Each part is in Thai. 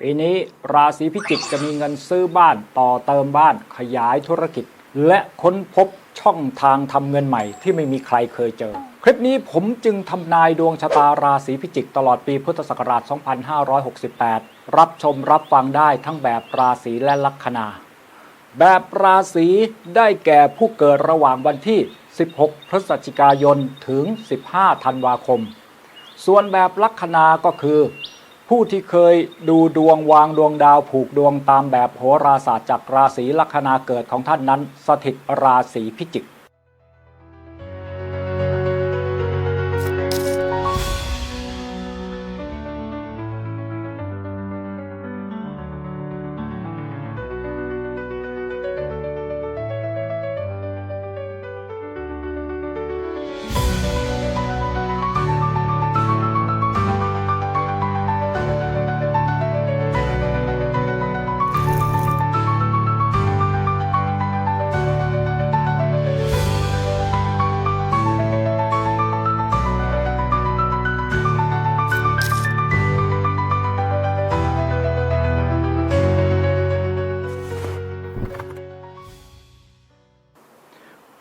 ปีนี้ราศีพิจิกจะมีเงินซื้อบ้านต่อเติมบ้านขยายธุรกิจ และค้นพบช่องทางทำเงินใหม่ที่ไม่มีใครเคยเจอ คลิปนี้ผมจึงทำนายดวงชะตาราศีพิจิกตลอดปีพุทธศักราช 2568 รับชมรับฟังได้ทั้งแบบราศีและลัคนา แบบราศีได้แก่ผู้เกิดระหว่างวันที่ 16 พฤศจิกายนถึง 15 ธันวาคม ส่วนแบบลัคนาก็คือ ผู้ที่เคยดูดวงวางดวงดาวผูกดวงตามแบบโหราศาสตร์จากราศีลัคนาเกิดของท่านนั้น สถิตราศีพิจิก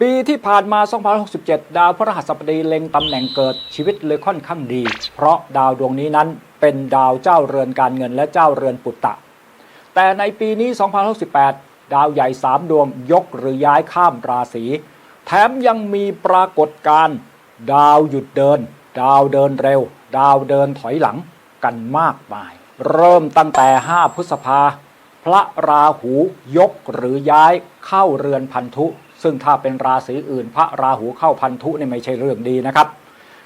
ปีที่ผ่านมา 2067 ดาวพฤหัสบดีเล็งตำแหน่งเกิดชีวิตเลยค่อนข้างดี เพราะดาวดวงนี้นั้นเป็นดาวเจ้าเรือนการเงินและเจ้าเรือนปุตตะ แต่ในปีนี้ 2068 ดาวใหญ่ 3 ดวงยกหรือย้ายข้ามราศี แถมยังมีปรากฏการณ์ดาวหยุดเดิน ดาวเดินเร็ว ดาวเดินถอยหลังกันมากมาย เริ่มตั้งแต่ 5 พฤษภา พระราหูยกหรือย้ายเข้าเรือนพันธุ ซึ่งถ้าเป็นราศีอื่น พระราหูเข้าพันธุเนี่ยไม่ใช่เรื่องดีนะครับ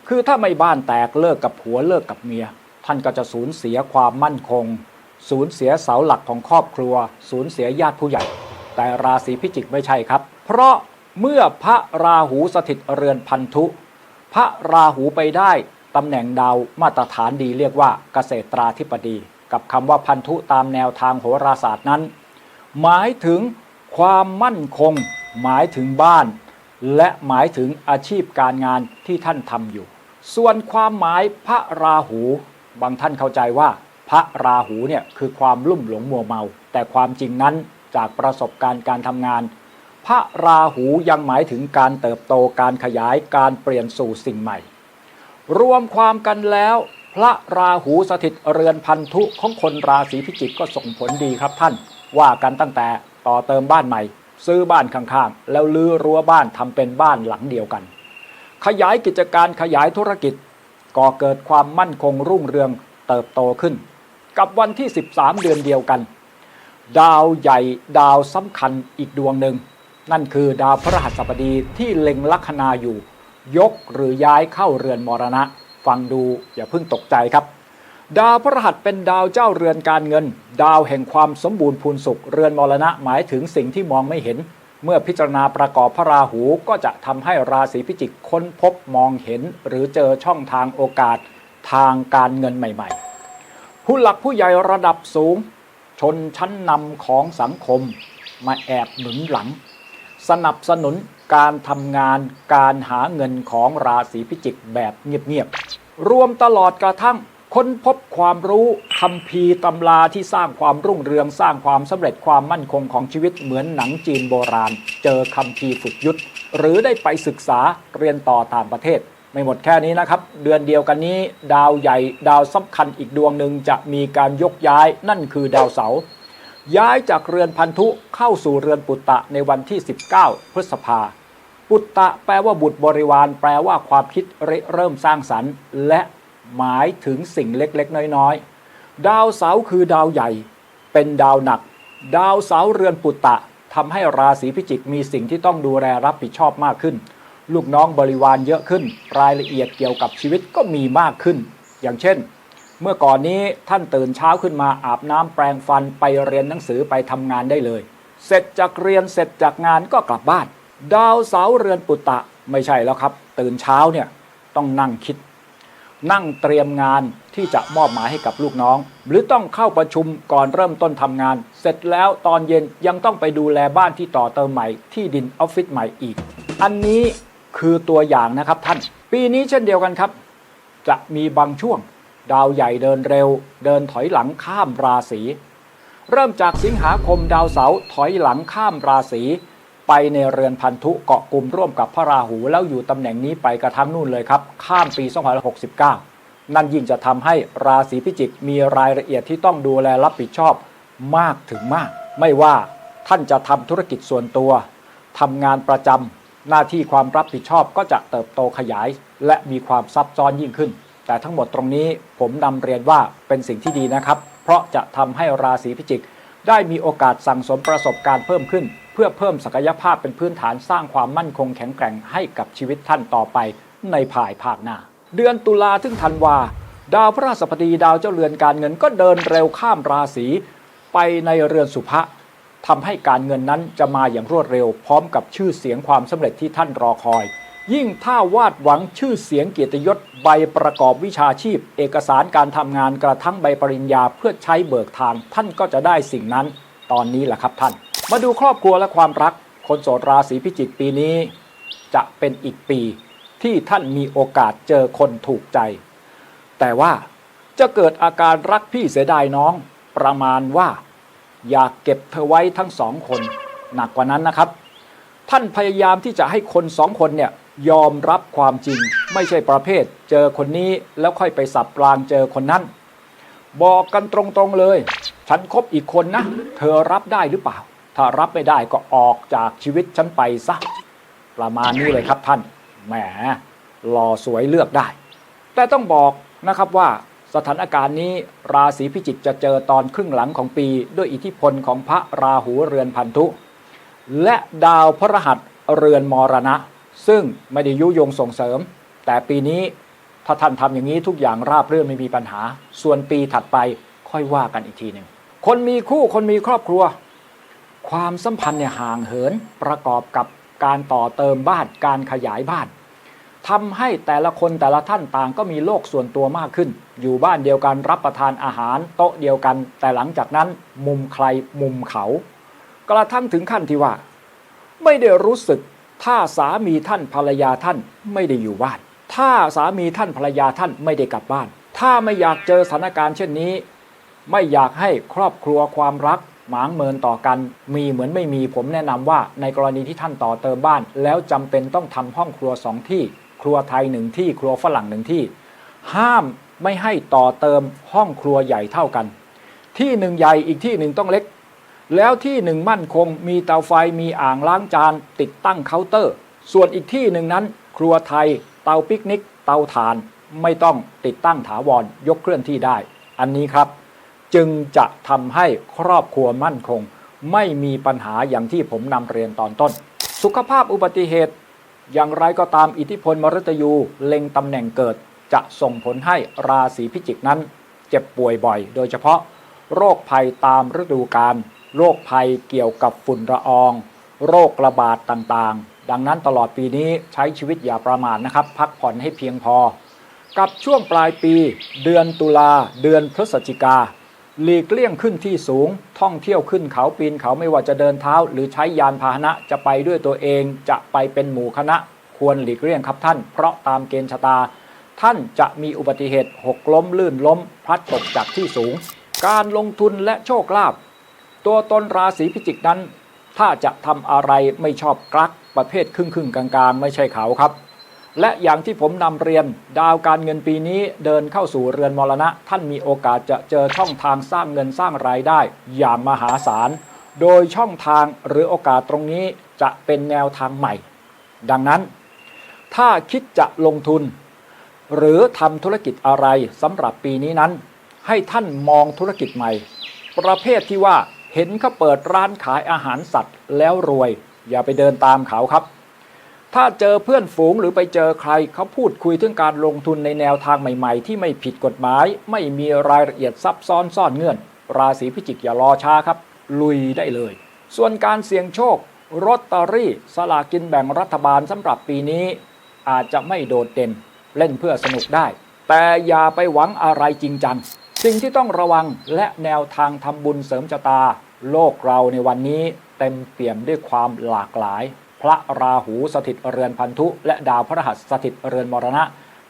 คือถ้าไม่บ้านแตกเลิกกับผัวเลิกกับเมีย ท่านก็จะสูญเสียความมั่นคง สูญเสียเสาหลักของครอบครัว สูญเสียญาติผู้ใหญ่ แต่ราศีพิจิกไม่ใช่ครับ เพราะเมื่อพระราหูสถิตเรือนพันธุ พระราหูไปได้ตำแหน่งดาวมาตรฐานดีเรียกว่าเกษตราธิบดี กับคำว่าพันธุตามแนวทางโหราศาสตร์นั้น หมายถึงความมั่นคง หมายถึงบ้าน และหมายถึงอาชีพการงานที่ท่านทำอยู่ ส่วนความหมายพระราหู บางท่านเข้าใจว่า พระราหูเนี่ยคือความลุ่มหลงมัวเมา แต่ความจริงนั้นจากประสบการณ์การทำงาน พระราหูยังหมายถึงการเติบโตการขยายการเปลี่ยนสู่สิ่งใหม่ รวมความกันแล้วพระราหูสถิตเรือนพันธุของคนราศีพิจิกก็ส่งผลดีครับท่าน ว่ากันตั้งแต่ต่อเติมบ้านใหม่ ซื้อบ้านข้างๆ แล้วลื้อรั้วบ้านทำเป็นบ้านหลังเดียวกัน ขยายกิจการขยายธุรกิจก่อเกิดความมั่นคงรุ่งเรืองเติบโตขึ้น กับวันที่ 13 เดือนเดียวกัน ดาวใหญ่ดาวสำคัญอีกดวงหนึ่ง นั่นคือดาวพระหัสบดีที่เล็งลัคนาอยู่ ยกหรือย้ายเข้าเรือนมรณะ ฟังดูอย่าเพิ่งตกใจครับ ดาวพระหัสเป็นดาวเจ้าเรือนการเงิน ดาวแห่งความสมบูรณ์พูนสุข เรือนมรณะหมายถึงสิ่งที่มองไม่เห็น เมื่อพิจารณาประกอบพระราหูก็จะทำให้ราศีพิจิกค้นพบมองเห็น หรือเจอช่องทางโอกาสทางการเงินใหม่ ๆ ผู้หลักผู้ใหญ่ระดับสูง ชนชั้นนำของสังคม มาแอบหนุนหลัง สนับสนุนการทำงานการหาเงินของราศีพิจิกแบบเงียบๆรวมตลอดกระทั่ง ค้นพบความรู้คำพีตำราที่สร้างความรุ่งเรืองสร้างความสำเร็จความมั่นคงของชีวิตเหมือนหนังจีนโบราณ เจอคำพีฝึกยุทธหรือได้ไปศึกษาเรียนต่อต่างประเทศ ไม่หมดแค่นี้นะครับ เดือนเดียวกันนี้ ดาวใหญ่ดาวสำคัญอีกดวงหนึ่งจะมีการยกย้ายนั่นคือดาวเสาร์ย้ายจากเรือนพันธุเข้าสู่เรือนปุตตะในวันที่ 19 พฤษภาปุตตะแปลว่าบุตรบริวาร แปลว่าความคิดเริ่มสร้างสรรค์ และ หมายถึงสิ่งเล็กๆ น้อยๆ ดาวเสาร์คือดาวใหญ่ เป็นดาวหนัก ดาวเสาร์เรือนปุตตะทำให้ราศีพิจิกมีสิ่งที่ต้องดูแลรับผิดชอบมากขึ้น ลูกน้องบริวารเยอะขึ้น รายละเอียดเกี่ยวกับชีวิตก็มีมากขึ้น อย่างเช่น เมื่อก่อนนี้ท่านตื่นเช้าขึ้นมาอาบน้ำแปรงฟันไปเรียนหนังสือไปทำงานได้เลย เสร็จจากเรียนเสร็จจากงานก็กลับบ้าน ดาวเสาร์เรือนปุตตะไม่ใช่แล้วครับ ตื่นเช้าเนี่ยต้องนั่งคิด นั่งเตรียมงานที่จะมอบหมายให้กับลูกน้อง หรือต้องเข้าประชุมก่อนเริ่มต้นทำงาน เสร็จแล้วตอนเย็นยังต้องไปดูแลบ้านที่ต่อเติมใหม่ ที่ดินออฟฟิศใหม่อีก อันนี้คือตัวอย่างนะครับท่าน ปีนี้เช่นเดียวกันครับ จะมีบางช่วง ดาวใหญ่เดินเร็ว เดินถอยหลังข้ามราศีเริ่มจากสิงหาคมดาวเสาร์ถอยหลังข้ามราศี ไปในเรือนพันธุเกาะกลุ่มร่วมกับพระราหู แล้วอยู่ตำแหน่งนี้ไปกระทั่งนู่นเลยครับ ข้ามปี 2569 นั่นยิ่งจะทำให้ราศีพิจิกมีรายละเอียดที่ต้องดูแลรับผิดชอบมากถึงมาก ไม่ว่าท่านจะทำธุรกิจส่วนตัวทำงานประจำหน้าที่ความรับผิดชอบก็จะเติบโตขยาย และมีความซับซ้อนยิ่งขึ้น แต่ทั้งหมดตรงนี้ผมนำเรียนว่าเป็นสิ่งที่ดีนะครับ เพราะจะทำให้ราศีพิจิก ได้มีโอกาสสั่งสมประสบการณ์เพิ่มขึ้น เพื่อเพิ่มศักยภาพเป็นพื้นฐานสร้างความมั่นคงแข็งแกร่งให้กับชีวิตท่านต่อไปในภายภาคหน้า เดือนตุลาถึงธันวา ดาวพระราชบดีดาวเจ้าเรือนการเงินก็เดินเร็วข้ามราศีไปในเรือนสุภะทำให้การเงินนั้นจะมาอย่างรวดเร็วพร้อมกับชื่อเสียงความสำเร็จที่ท่านรอคอย ยิ่งถ้าวาดหวังชื่อเสียงเกียรติยศใบประกอบวิชาชีพ เอกสารการทำงานกระทั่งใบปริญญาเพื่อใช้เบิกทาง ท่านก็จะได้สิ่งนั้น ตอนนี้แหละครับท่าน มาดูครอบครัวและความรัก คนโสดราศีพิจิกปีนี้ จะเป็นอีกปีที่ท่านมีโอกาสเจอคนถูกใจ แต่ว่าจะเกิดอาการรักพี่เสียดายน้อง ประมาณว่า อยากเก็บเธอไว้ทั้งสองคน หนักกว่านั้นนะครับ ท่านพยายามที่จะให้คนสองคนเนี่ยยอมรับความจริง ไม่ใช่ประเภท เจอคนนี้แล้วค่อยไปสับปรางเจอคนนั้น บอกกันตรงๆเลย ฉันคบอีกคนนะ เธอรับได้หรือเปล่า ถ้ารับไม่ได้ก็ออกจากชีวิตฉันไปซะ ประมาณนี้เลยครับท่าน แหมหล่อสวยเลือกได้ แต่ต้องบอกนะครับว่าสถานการณ์นี้ราศีพิจิกจะเจอตอนครึ่งหลังของปี ด้วยอิทธิพลของพระราหูเรือนพันธุ และดาวพระหัสเรือนมรณะ ซึ่งไม่ได้ยุยงส่งเสริม แต่ปีนี้ถ้าท่านทำอย่างนี้ทุกอย่างราบรื่นไม่มีปัญหา ส่วนปีถัดไปค่อยว่ากันอีกทีหนึ่งคนมีคู่คนมีครอบครัว ความสัมพันธ์เนี่ยห่างเหินประกอบกับการต่อเติมบ้านการขยายบ้านทำให้แต่ละคนแต่ละท่านต่างก็มีโลกส่วนตัวมากขึ้น อยู่บ้านเดียวกันรับประทานอาหารโต๊ะเดียวกัน แต่หลังจากนั้นมุมใครมุมเขา กระทั่งถึงขั้นที่ว่า ไม่ได้รู้สึกถ้าสามีท่านภรรยาท่านไม่ได้อยู่บ้าน ถ้าสามีท่านภรรยาท่านไม่ได้กลับบ้าน ถ้าไม่อยากเจอสถานการณ์เช่นนี้ ไม่อยากให้ครอบครัวความรัก หมางเมินต่อกันมีเหมือนไม่มีผมแนะนำว่าในกรณีที่ท่านต่อเติมบ้าน แล้วจำเป็นต้องทำห้องครัวสองที่ ครัวไทยหนึ่งที่ ครัวฝรั่งหนึ่งที่ ห้ามไม่ให้ต่อเติมห้องครัวใหญ่เท่ากัน ที่หนึ่งใหญ่อีกที่หนึ่งต้องเล็ก แล้วที่หนึ่งมั่นคง มีเตาไฟมีอ่างล้างจาน ติดตั้งเคาน์เตอร์ ส่วนอีกที่หนึ่งนั้น ครัวไทย เตาปิกนิก เตาถ่าน ไม่ต้องติดตั้งถาวรยกเคลื่อนที่ได้ อันนี้ครับ จึงจะทำให้ครอบครัวมั่นคง ไม่มีปัญหาอย่างที่ผมนำเรียนตอนต้น สุขภาพอุบัติเหตุ อย่างไรก็ตามอิทธิพลมฤตยูเล็งตำแหน่งเกิด จะส่งผลให้ราศีพิจิกนั้น เจ็บป่วยบ่อย โดยเฉพาะ โรคภัยตามฤดูกาลโรคภัยเกี่ยวกับฝุ่นละออง โรคระบาดต่างๆ ดังนั้นตลอดปีนี้ใช้ชีวิตอย่าประมาทนะครับ พักผ่อนให้เพียงพอ กับช่วงปลายปี เดือนตุลาเดือนพฤศจิกา หลีกเลี่ยงขึ้นที่สูง ท่องเที่ยวขึ้นเขาปีนเขาไม่ว่าจะเดินเท้า หรือใช้ยานพาหนะจะไปด้วยตัวเองจะไปเป็นหมู่คณะ ควรหลีกเลี่ยงครับท่าน เพราะตามเกณฑ์ชะตา ท่านจะมีอุบัติเหตุหกล้มลื่นล้ม พลัดตกจากที่สูง การลงทุนและโชคลาภตัวตนราศีพิจิกนั้น ถ้าจะทำอะไรไม่ชอบกลักประเภทครึ่งครึ่งๆกลางๆ ไม่ใช่เขาครับ และอย่างที่ผมนำเรียนดาวการเงินปีนี้เดินเข้าสู่เรือนมรณะ ท่านมีโอกาสจะเจอช่องทางสร้างเงินสร้างรายได้ อย่างมหาศาล โดยช่องทางหรือโอกาสตรงนี้จะเป็นแนวทางใหม่ ดังนั้น ถ้าคิดจะลงทุน หรือทำธุรกิจอะไรสำหรับปีนี้นั้น ให้ท่านมองธุรกิจใหม่ ประเภทที่ว่าเห็นเขาเปิดร้านขายอาหารสัตว์แล้วรวย อย่าไปเดินตามเขาครับ ถ้าเจอเพื่อนฝูงหรือไปเจอใครเขาพูดคุยถึงการลงทุนในแนวทางใหม่ๆ ที่ไม่ผิดกฎหมาย ไม่มีรายละเอียดซับซ้อนซ่อนเงื่อน ราศีพิจิกอย่ารอช้าครับ ลุยได้เลย ส่วนการเสี่ยงโชครอตเตอรี่สลากินแบ่งรัฐบาลสำหรับปีนี้ อาจจะไม่โดดเด่น เล่นเพื่อสนุกได้ แต่อย่าไปหวังอะไรจริงจัง สิ่งที่ต้องระวังและแนวทางทำบุญเสริมชะตา โลกเราในวันนี้เต็มเปี่ยมด้วยความหลากหลาย ระราหูสถิตเรือนพันธุ และดาวพระหัสสถิตเรือนมรณะ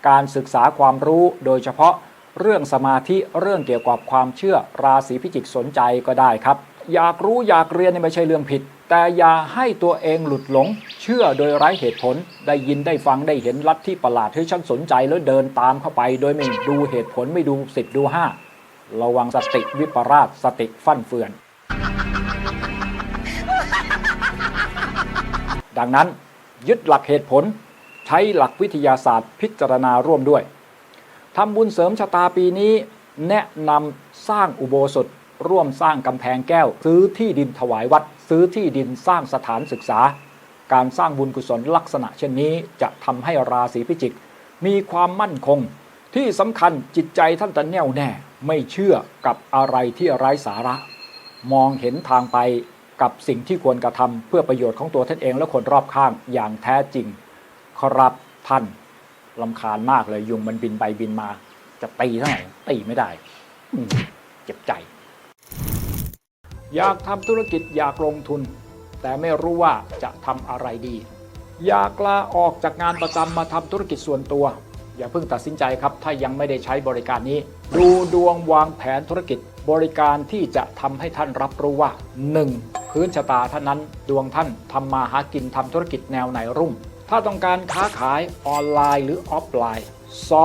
การศึกษาความรู้โดยเฉพาะเรื่องสมาธิเรื่องเกี่ยวกับความเชื่อราศีพิจิกสนใจก็ได้ครับ อยากรู้อยากเรียนไม่ใช่เรื่องผิด แต่อย่าให้ตัวเองหลุดหลง เชื่อโดยไร้เหตุผล ได้ยินได้ฟังได้เห็นลัทธิประหลาดที่ฉันสนใจแล้วเดินตามเข้าไป โดยไม่ดูเหตุผลไม่ดูสิบดูห้าระวังสติวิปราชสติฟั่นเฟือน ดังนั้น ยึดหลักเหตุผล ใช้หลักวิทยาศาสตร์ พิจารณาร่วมด้วยทำบุญเสริมชะตาปีนี้ แนะนำสร้างอุโบสถ ร่วมสร้างกำแพงแก้ว ซื้อที่ดินถวายวัด ซื้อที่ดินสร้างสถานศึกษา การสร้างบุญกุศลลักษณะเช่นนี้ จะทำให้ราศีพิจิก มีความมั่นคง ที่สำคัญจิตใจท่านจะแน่วแน่ ไม่เชื่อกับอะไรที่ไร้สาระ มองเห็นทางไป กับสิ่งที่ควรกระทำเพื่อประโยชน์ของตัวท่านเองและคนรอบข้างอย่างแท้จริง ครับท่านลำคาญมากเลยยุงมันบินไปบินมา จะตีเท่าไหร่ตีไม่ได้เจ็บใจ อยากทำธุรกิจอยากลงทุน แต่ไม่รู้ว่าจะทำอะไรดี อยากลาออกจากงานประจำมาทำธุรกิจส่วนตัว อย่าเพิ่งตัดสินใจครับ ถ้ายังไม่ได้ใช้บริการนี้ ดูดวงวางแผนธุรกิจ บริการที่จะทำให้ท่านรับรู้ว่า 1. พื้นชะตาท่านนั้นดวงท่านทำมาหากินทำธุรกิจแนวไหนรุ่ง ถ้าต้องการค้าขายออนไลน์หรือออฟไลน์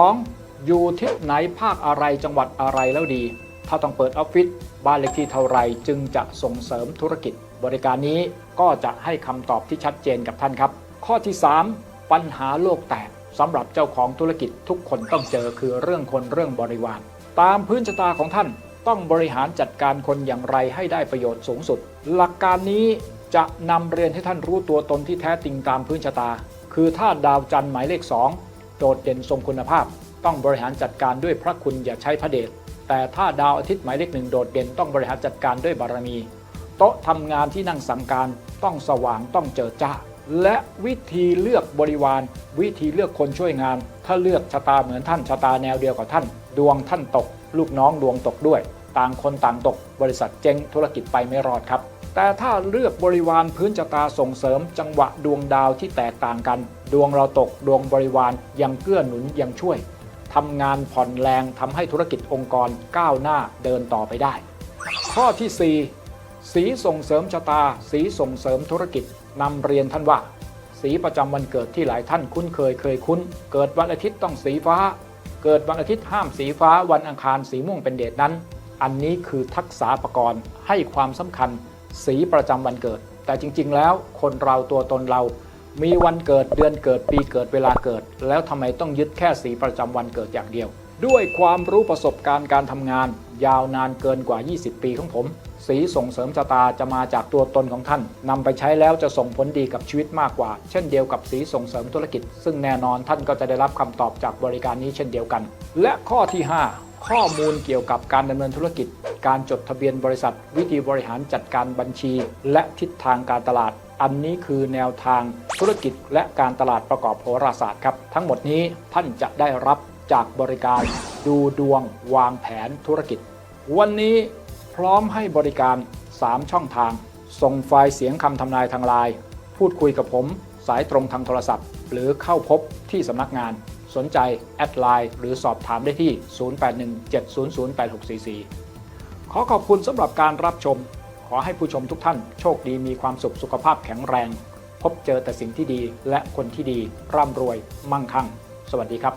2. อยู่ที่ไหนภาคอะไรจังหวัดอะไรแล้วดี ถ้าต้องเปิดออฟฟิศบ้านเลขที่เท่าไรจึงจะส่งเสริมธุรกิจ บริการนี้ก็จะให้คำตอบที่ชัดเจนกับท่านครับ ข้อที่ 3 ปัญหาโลกแตกสำหรับเจ้าของธุรกิจทุกคนต้องเจอคือเรื่องคนเรื่องบริวาร ตามพื้นชะตาของท่าน ต้องบริหารจัดการคนอย่างไรให้ได้ประโยชน์สูงสุด หลักการนี้จะนำเรียนให้ท่านรู้ตัวตนที่แท้จริงตามพื้นชะตา คือถ้าดาวจันทร์หมายเลข 2 โดดเด่นทรงคุณภาพ ต้องบริหารจัดการด้วยพระคุณอย่าใช้พระเดชแต่ถ้าดาวอาทิตย์หมายเลขหนึ่งโดดเด่นต้องบริหารจัดการด้วยบารมี โต๊ะทำงานที่นั่งสั่งการต้องสว่างต้องเจิดจ้าและวิธีเลือกบริวาร วิธีเลือกคนช่วยงาน ถ้าเลือกชะตาเหมือนท่านชะตาแนวเดียวกับท่าน ดวงท่านตก ลูกน้องดวงตกด้วย ต่างคนต่างตก บริษัทเจ๊งธุรกิจไปไม่รอดครับ แต่ถ้าเลือกบริวารพื้นชะตาส่งเสริม จังหวะดวงดาวที่แตกต่างกัน ดวงเราตกดวงบริวารยังเกื้อหนุนยังช่วยทำงานผ่อนแรงทำให้ธุรกิจองค์กรก้าวหน้าเดินต่อไปได้ ข้อที่ 4 สีส่งเสริมชะตา สีส่งเสริมธุรกิจนำเรียนท่านว่า สีประจำวันเกิดที่หลายท่านคุ้นเคยเคยคุ้น เกิดวันอาทิตย์ต้องสีฟ้า เกิดวันอาทิตย์ห้ามสีฟ้าวันอังคารสีม่วงเป็นเดชนั้น อันนี้คือทักษะประกรณ์ให้ความสำคัญสีประจำวันเกิด แต่จริง ๆ แล้วคนเราตัวตนเรา มีวันเกิดเดือนเกิดปีเกิดเวลาเกิด แล้วทำไมต้องยึดแค่สีประจำวันเกิดอย่างเดียว ด้วยความรู้ประสบการณ์การทำงาน ยาวนานเกินกว่า 20 ปีของผม สีส่งเสริมชะตาจะมาจากตัวตนของท่านนำไปใช้แล้วจะส่งผลดีกับชีวิตมากกว่า เช่นเดียวกับสีส่งเสริมธุรกิจ ซึ่งแน่นอนท่านก็จะได้รับคำตอบจากบริการนี้เช่นเดียวกัน และข้อที่ 5 ข้อมูลเกี่ยวกับการดำเนินธุรกิจ การจดทะเบียนบริษัท วิธีบริหารจัดการบัญชี และทิศทางการตลาด อันนี้คือแนวทางธุรกิจและการตลาดประกอบโหราศาสตร์ครับทั้งหมดนี้ท่านจะได้รับจากบริการดูดวงวางแผนธุรกิจ วันนี้ ร้อมให้บริการ 3 ช่องทาง ส่งไฟล์เสียงคำทำนายทางไลน์พูดคุยกับผมสายตรงทางโทรศัพท์ หรือเข้าพบที่สำนักงาน สนใจแอดไลน์หรือสอบถามได้ที่ 0817008644 ขอขอบคุณสำหรับการรับชม ขอให้ผู้ชมทุกท่าน โชคดีมีความสุขสุขภาพแข็งแรง พบเจอแต่สิ่งที่ดีและคนที่ดีร่ำรวยมั่งคั่ง สวัสดีครับ